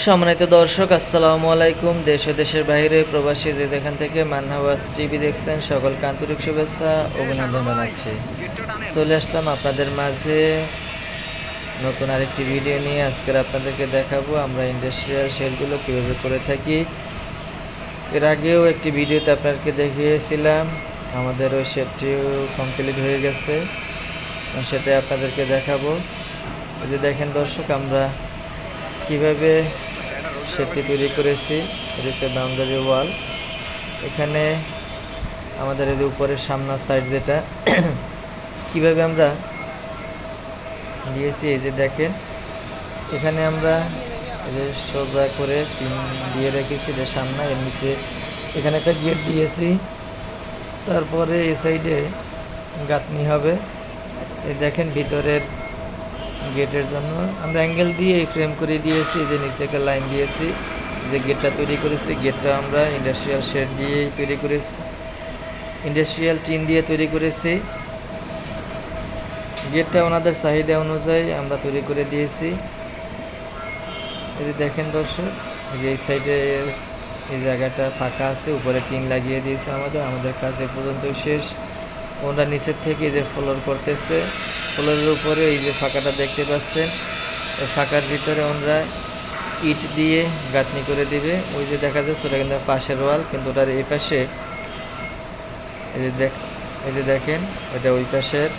সম্মানিত দর্শক, আসসালামু আলাইকুম। দেশ ও দেশের বাইরে প্রবাসীদের এখান থেকে মান্নাবাস টিভি দেখছেন। সকলকে আন্তরিক শুভেচ্ছা, অভিনন্দন জানাচ্ছি। চলে আসলাম আপনাদের মাঝে নতুন আরেকটি ভিডিও নিয়ে। আজকের আপনাদেরকে দেখাবো আমরা ইন্ডাস্ট্রিয়াল শেলগুলো কীভাবে করে থাকি। এর আগেও একটি ভিডিওতে আপনাদেরকে দেখিয়েছিলাম। আমাদের ওই শেডটিও কমপ্লিট হয়ে গেছে। সেটা আপনাদেরকে দেখাবো। যে দেখেন দর্শক, আমরা কীভাবে সেটি তৈরি করেছি। হচ্ছে বাউন্ডারি ওয়াল। এখানে আমাদের এই উপরের সামনা সাইড যেটা, কীভাবে আমরা দিয়েছি, এই যে দেখেন। এখানে আমরা যে সোজা করে পিন দিয়ে রেখেছি যে সামনে, এর নিচে। এখানে একটা গেট দিয়েছি। তারপরে এ সাইডে গাঁথনি হবে। এই দেখেন, ভিতরের গেটের জন্য। আমরা অ্যাঙ্গেল দিয়ে এই ফ্রেম করে দিয়েছি, যে নিচে একটা লাইন দিয়েছি, যে গেটটা তৈরি করেছি। গেটটা আমরা ইন্ডাস্ট্রিয়াল শেড দিয়ে তৈরি করেছি ইন্ডাস্ট্রিয়াল টিন দিয়ে তৈরি করেছি। গেটটা ওনাদের চাহিদা অনুযায়ী আমরা তৈরি করে দিয়েছি। এই যে দেখেন দর্শক যে এই সাইডে এই জায়গাটা ফাঁকা আছে, উপরে টিন লাগিয়ে দিয়েছে আমাদের। আমাদের কাজ এ পর্যন্তই শেষ। ওনারা নিচের থেকে যে ফলোর করতেছে ফ্লোরের উপরে এই যে ফাঁকাটা দেখতে পাচ্ছেন এই ফাঁকার ভিতরে ওনারা ইট দিয়ে গাঁথনি করে দিবে। ওই যে দেখা যাচ্ছে ওটা কিন্তু পাশের ওয়াল, কিন্তু ওটার এই পাশে এই যে দেখ, এই যে দেখেন ওটা ওই পাশের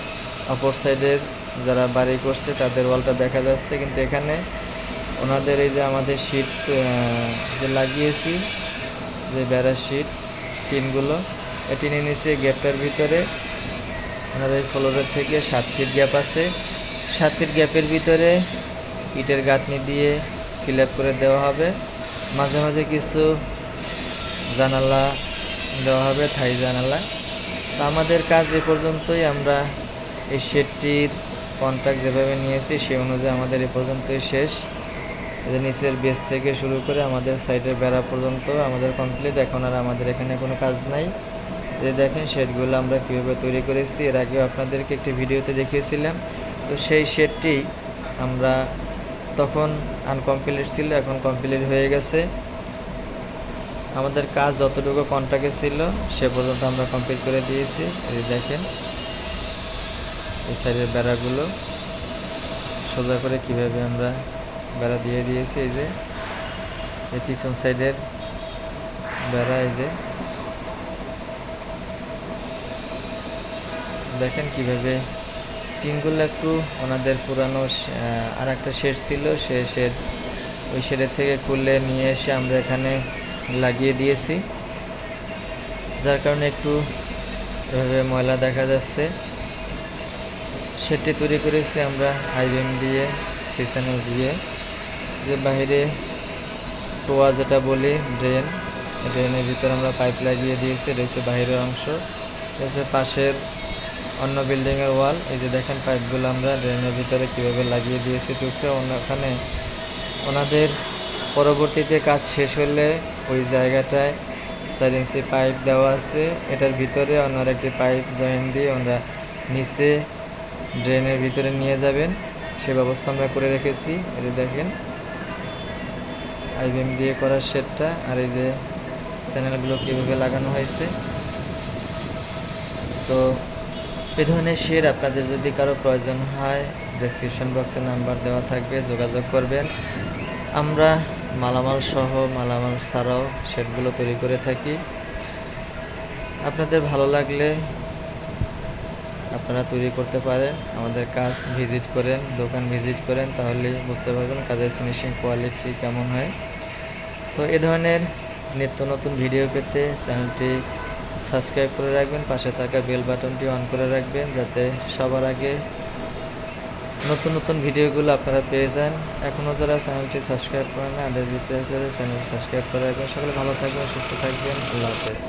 অপর সাইডের যারা বাড়ি করছে, তাদের ওয়ালটা দেখা যাচ্ছে। কিন্তু এখানে ওনাদের এই যে আমাদের শীট যে লাগিয়েছি, যে বেড়া শীট টিনগুলো এই টিনের নিচে গ্যাপটার ভিতরে ওনাদের ফ্লোরের থেকে সাত ফিট গ্যাপ আছে। সাত ফিট গ্যাপের ভিতরে ইটের গাঁথনি দিয়ে ফিল করে দেওয়া হবে। মাঝে মাঝে কিছু জানালা দেওয়া হবে, থাই জানালা। তো আমাদের কাজ এ পর্যন্তই। আমরা এই শেডটির কন্ট্রাক্ট যেভাবে নিয়েছি সেই অনুযায়ী আমাদের এ পর্যন্তই শেষ। নিচের বেস থেকে শুরু করে আমাদের সাইডের বেড়া পর্যন্ত আমাদের কমপ্লিট এখন আর আমাদের এখানে কোনো কাজ নাই। যে দেখেন শেডগুলো আমরা কীভাবে তৈরি করেছি, এর আগেও আপনাদেরকে একটি ভিডিওতে দেখিয়েছিলাম। তো সেই শেডটি আমরা তখন আনকমপ্লিট ছিল, এখন কমপ্লিট হয়ে গেছে। আমাদের কাজ যতটুকু কন্ট্রাক্টে ছিল, সে পর্যন্ত আমরা কমপ্লিট করে দিয়েছি। এই দেখেন, এই সাইডের বেড়াগুলো সোজা করে কীভাবে আমরা বেড়া দিয়ে দিয়েছি, এই যে। এই পিছন সাইডের বেড়া, এই যে। দেখেন কীভাবে টিনগুলো একটু ওনাদের পুরানো আর একটা শেড ছিল, সে শেড, ওই শেডের থেকে খুলে নিয়ে এসে আমরা এখানে লাগিয়ে দিয়েছি। যার কারণে একটু এভাবে ময়লা দেখা যাচ্ছে। সেটি তৈরি করেছি আমরা হাইবিম দিয়ে সিসানো দিয়ে। যে বাইরে টোয়া যেটা বলি, ড্রেন, ড্রেনের ভিতরে আমরা পাইপ লাগিয়ে দিয়েছি, রয়েছে বাইরের অংশ। রয়েছে পাশের অন্য বিল্ডিংয়ের ওয়াল। এই যে দেখেন পাইপগুলো আমরা ড্রেনের ভিতরে কীভাবে লাগিয়ে দিয়েছি টুকটা ওখানে ওনাদের পরবর্তীতে কাজ শেষ হলে ওই জায়গাটায় চার পাইপ দেওয়া আছে। এটার ভিতরে ওনার একটি পাইপ জয়েন দিয়ে ওনারা নিচে ড্রেনের ভিতরে নিয়ে যাবেন। সে ব্যবস্থা আমরা করে রেখেছি। এই যে দেখেন, আইবিএম দিয়ে করার শেডটা আর এই যে চ্যানেলগুলো কীভাবে লাগানো হয়েছে। তো এ ধরনের শেড আপনাদের যদি কারও প্রয়োজন হয় ডেসক্রিপশন বক্সে নাম্বার দেওয়া থাকবে, যোগাযোগ করবেন। আমরা মালামাল সহ, মালামাল ছাড়াও শেডগুলো তৈরি করে থাকি। আপনাদের ভালো লাগলে আপনারা তৈরি করতে পারেন, আমাদের কাজ ভিজিট করেন, দোকান ভিজিট করেন, তাহলে বুঝতে পারবেন কাজের ফিনিশিং কোয়ালিটি কেমন হয়। তো এ ধরনের নিত্য নতুন ভিডিও পেতে চ্যানেলটি সাবস্ক্রাইব করে রাখবেন, পাশে থাকা বেল বাটনটি অন করে রাখবেন যাতে সবার আগে নতুন নতুন ভিডিওগুলো আপনারা পেয়ে যান। এখনও যারা চ্যানেলটি সাবস্ক্রাইব করেন আন্ডার ভিতরে চ্যানেল সাবস্ক্রাইব করে রাখবেন। সকলে ভালো থাকবেন, সুস্থ থাকবেন। আল্লাহ হাফেজ।